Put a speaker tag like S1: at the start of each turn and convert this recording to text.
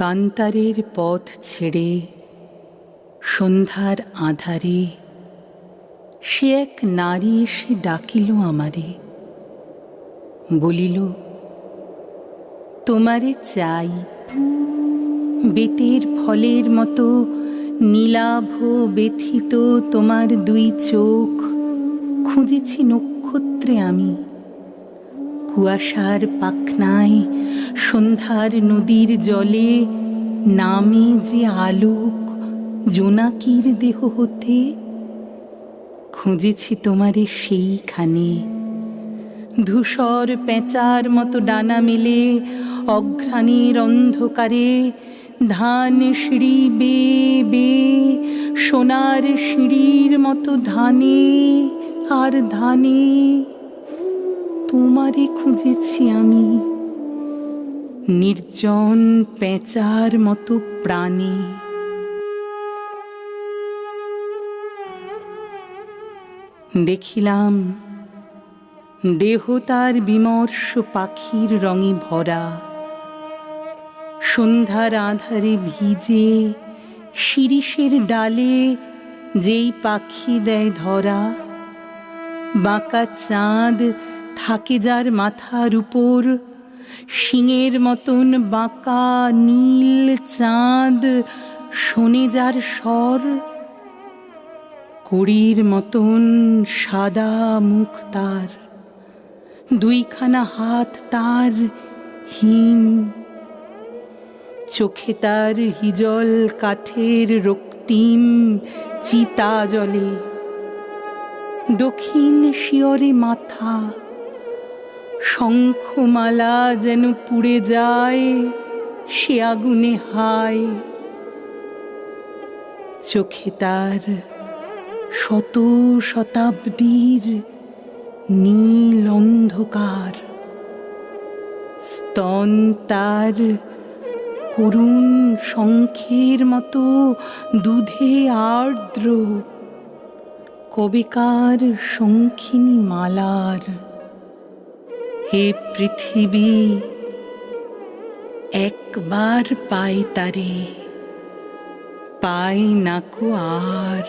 S1: কান্তারের পথ ছেড়ে, সন্ধ্যার আধারে সে এক নারী এসে ডাকিল আমারে। বলিল, তোমারে চাই। বেতের ফলের মতো নীলাভ ব্যথিত তোমার দুই চোখ, খুঁজেছি নক্ষত্রে আমি। কুয়াশার পাখনায়, সন্ধ্যার নদীর জলে নামে যে আলোক জোনাকির দেহ হতে, খুঁজেছি তোমারে সেইখানে। ধূসর পেঁচার মতো ডানা মেলে, অঘ্রাণের অন্ধকারে ধান সিঁড়ি বে বে, সোনার সিঁড়ির মতো ধানে আর ধানে তোমারে খুঁজেছি আমি। নির্জন পেঁচার মতো প্রাণে। দেখিলাম দেহ তার বিমর্ষ পাখির রঙে ভরা। সন্ধ্যার আধারে ভিজে শিরিষের ডালে যেই পাখি দেয় ধরা। বাঁকা চাঁদ থাকে যার মাথার উপর। শিঙের মতন বাঁকা নীল চাঁদ শোনে যার স্বর। কড়ির মতন সাদা মুখ তার, দুইখানা হাত তার হিম চোখে তার হিজল কাঠের রক্তিম চিতা জলে দক্ষিণ শিয়রে মাথা শঙ্খমালা যেন পুড়ে যায়, সে আগুনে হায়। চোখে তার শত শতাব্দীর নীল অন্ধকার। স্তন তার করুণ শঙ্খের মতো দুধে আর্দ্র, কবেকার শঙ্খিনী মালার হে পৃথিবী একবার পাই তারে পাই নাকো আর।